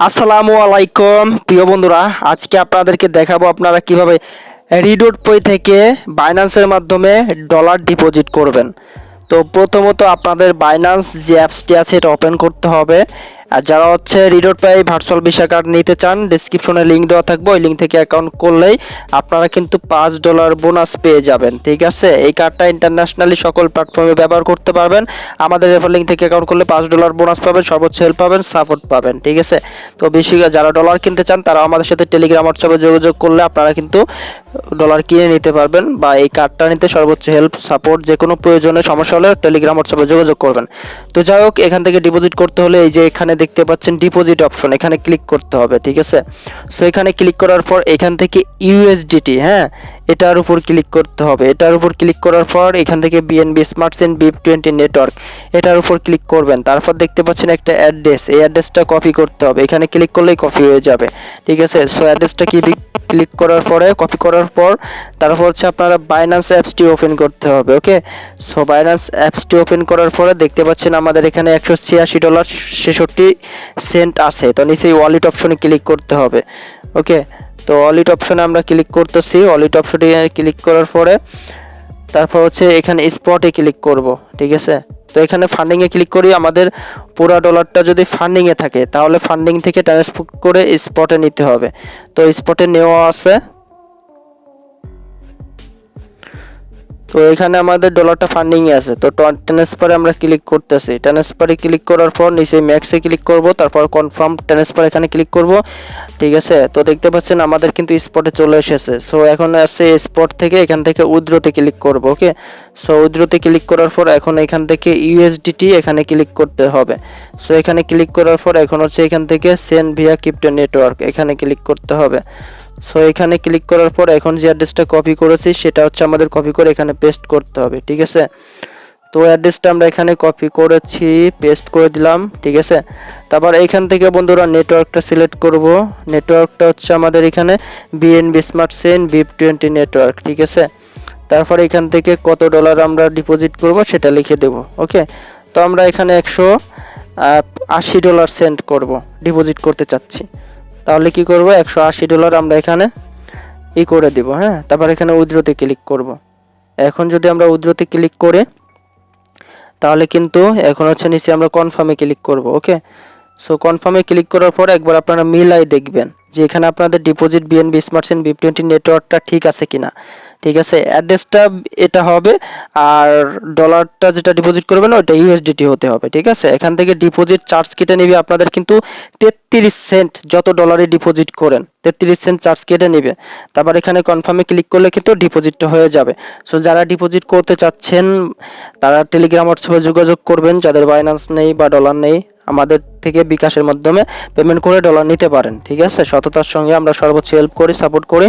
আসসালামু আলাইকুম। প্রিয় বন্ধুরা, আজকে আপনাদেরকে দেখাবো আপনারা কীভাবে রিডোট পে থেকে বাইন্যান্সের মাধ্যমে ডলার ডিপোজিট করবেন। তো প্রথমত আপনাদের বাইন্যান্স যে অ্যাপসটি আছে, এটা ওপেন করতে হবে। আর যারা হচ্ছে Redot pay virtual visa card নিতে চান ডিসক্রিপশনে লিঙ্ক দেওয়া থাকবে, ওই লিঙ্ক থেকে অ্যাকাউন্ট করলেই আপনারা কিন্তু পাঁচ ডলার বোনাস পেয়ে যাবেন, ঠিক আছে? এই কার্ডটা ইন্টারন্যাশনালি সকল প্ল্যাটফর্মে ব্যবহার করতে পারবেন। আমাদের রেফার লিঙ্ক থেকে অ্যাকাউন্ট করলে পাঁচ ডলার বোনাস পাবেন সর্বোচ্চ হেল্প পাবেন সাপোর্ট পাবেন, ঠিক আছে? তো বেশি যারা ডলার কিনতে চান, তারা আমাদের সাথে টেলিগ্রাম হোয়াটসঅ্যাপে যোগাযোগ করলে আপনারা কিন্তু ডলার কিনে নিতে পারবেন বা এই কার্ডটা নিতে সর্বোচ্চ হেল্প সাপোর্ট যে কোনো প্রয়োজনে সমস্যা হলে টেলিগ্রাম হোয়াটসঅ্যাপে যোগাযোগ করবেন। তো যাই হোক, এখান থেকে ডিপোজিট করতে হলে এই যে এখানে দেখতে পাচ্ছেন ডিপোজিট অপশন এখানে ক্লিক করতে হবে, ঠিক আছে? সো এখানে ক্লিক করার পর এখান থেকে ইউএসডিটি হ্যাঁ? এটার উপর ক্লিক করতে হবে। এটার উপর ক্লিক করার পর এখান থেকে BNB smart chain BEP twenty network এটার উপর ক্লিক করবেন। তারপর দেখতে পাচ্ছেন একটা অ্যাড্রেস এই অ্যাড্রেসটা কপি করতে হবে। এখানে ক্লিক করলেই কপি হয়ে যাবে। ঠিক আছে? সো অ্যাড্রেসটা কি ক্লিক করার পরে কপি করার পর তারপর হচ্ছে আপনারা বাইন্যান্স অ্যাপসটি ওপেন করতে হবে ওকে সো বাইন্যান্স অ্যাপসটি ওপেন করার পরে দেখতে পাচ্ছেন আমাদের এখানে একশো ছিয়াশি ডলার ছেষট্টি সেন্ট আছে। তো নিচেই ওয়ালেট অপশনে ক্লিক করতে হবে ওকে তো অলিট অপশনে আমরা ক্লিক করতেছি। অলিট অপশনটি ক্লিক করার পরে তারপর হচ্ছে এখানে স্পটে ক্লিক করব, ঠিক আছে? তো এখানে ফান্ডিংয়ে ক্লিক করি, আমাদের পুরো ডলারটা যদি ফান্ডিংয়ে থাকে, তাহলে ফান্ডিং থেকে ট্রান্সফার করে স্পটে নিতে হবে। তো স্পটে নেওয়া আছে। তো এখানে আমাদের ডলারটা ফান্ডিংয়ে আছে। তো ট্রান্সফারে আমরা ক্লিক করতেছি। ট্রান্সফারে ক্লিক করার পর নিচে ম্যাক্সে ক্লিক করব, তারপর কনফার্ম ট্রান্সফার এখানে ক্লিক করব। ঠিক আছে? তো দেখতে পাচ্ছেন আমাদের কিন্তু স্পটে চলে এসেছে। সো এখন আছে স্পট থেকে এখান থেকে উদ্রতে ক্লিক করব ওকে সো উদ্রতে ক্লিক করার পর এখন এখান থেকে ইউএসডিটি এখানে ক্লিক করতে হবে। সো এখানে ক্লিক করার পর এখন হচ্ছে এখান থেকে সেন ভিয়া ক্রিপ্টো নেটওয়ার্ক এখানে ক্লিক করতে হবে। সো এখানে ক্লিক করার পর এখন যে অ্যাড্রেসটা কপি করেছি, সেটা হচ্ছে আমাদের কপি করে এখানে পেস্ট করতে হবে, ঠিক আছে? তো অ্যাড্রেসটা আমরা এখানে কপি করেছি পেস্ট করে দিলাম, ঠিক আছে? তারপর এইখান থেকে বন্ধুরা নেটওয়ার্কটা সিলেক্ট করব। নেটওয়ার্কটা হচ্ছে আমাদের এখানে BNB smart chain BEP twenty network ঠিক আছে? তারপর এখান থেকে কত ডলার আমরা ডিপোজিট করব, সেটা লিখে দেব ওকে তো আমরা এখানে একশো আশি ডলার সেন্ড করব ডিপোজিট করতে চাচ্ছি। তাহলে কি করব? একশো আশি ডলার আমরা এখানে ই করে দিব হ্যাঁ? তারপর এখানে উদ্রতে ক্লিক করব। এখন যদি আমরা উদ্রতে ক্লিক করে, তাহলে কিন্তু এখন হচ্ছে নিচে আমরা কনফার্মে ক্লিক করব ওকে সো কনফার্মে ক্লিক করার পর একবার আপনারা মিলাই দেখবেন যে এখানে আপনাদের deposit BNB smart chain B twenty নেটওয়ার্কটা ঠিক আছে কিনা। ঠিক আছে? অ্যাড্রেসটা এটা হবে আর ডলারটা যেটা ডিপোজিট করবেন ওইটা ইউএসডিটি হতে হবে, ঠিক আছে? এখান থেকে ডিপোজিট চার্জ কেটে নেবে আপনাদের কিন্তু তেত্রিশ সেন্ট যত ডলারে ডিপোজিট করেন, তেত্রিশ সেন্ট চার্জ কেটে নেবে। তারপর এখানে কনফার্মে ক্লিক করলে কিন্তু ডিপোজিটটা হয়ে যাবে। সো যারা ডিপোজিট করতে চাচ্ছেন, তারা টেলিগ্রাম হোয়াটসঅ্যাপে যোগাযোগ করবেন। যাদের বাইন্যান্স নেই বা ডলার নেই আমাদের থেকে বিকাশের মাধ্যমে পেমেন্ট করে ডলার নিতে পারেন, ঠিক আছে? সততার সঙ্গে আমরা সর্বোচ্চ হেল্প করি সাপোর্ট করি।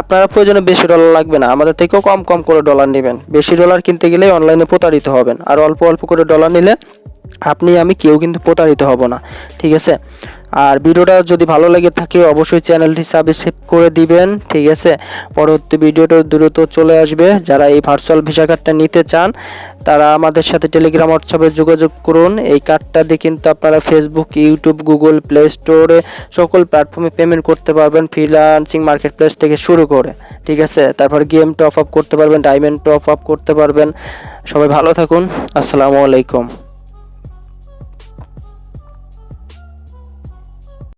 আপনারা প্রয়োজনে বেশি ডলার লাগবে না, আমাদের থেকেও কম কম করে ডলার নেবেন। বেশি ডলার কিনতে গেলে অনলাইনে প্রতারিত হবেন। আর অল্প অল্প করে ডলার নিলে আপনি, আমি কেউ কিন্তু প্রতারিত হব না, ঠিক আছে? আর ভিডিওটা যদি ভালো লেগে থাকে, অবশ্যই চ্যানেলটি সাবস্ক্রাইব করে দিবেন, ঠিক আছে? পরবর্তী ভিডিওটা দ্রুত চলে আসবে। যারা এই ভার্চুয়াল ভিসা কার্ডটা নিতে চান, তারা আমাদের সাথে টেলিগ্রাম হোয়াটসঅ্যাপে যোগাযোগ করুন। এই কার্ডটা দিয়ে কিন্তু আপনারা ফেসবুক ইউটিউব গুগল প্লে স্টোরে সকল প্ল্যাটফর্মে পেমেন্ট করতে পারবেন ফ্রিলান্সিং মার্কেট প্লেস থেকে শুরু করে, ঠিক আছে? তারপর গেম টপ আপ করতে পারবেন ডায়মন্ড টপ আপ করতে পারবেন। সবাই ভালো থাকুন। আসসালামু আলাইকুম।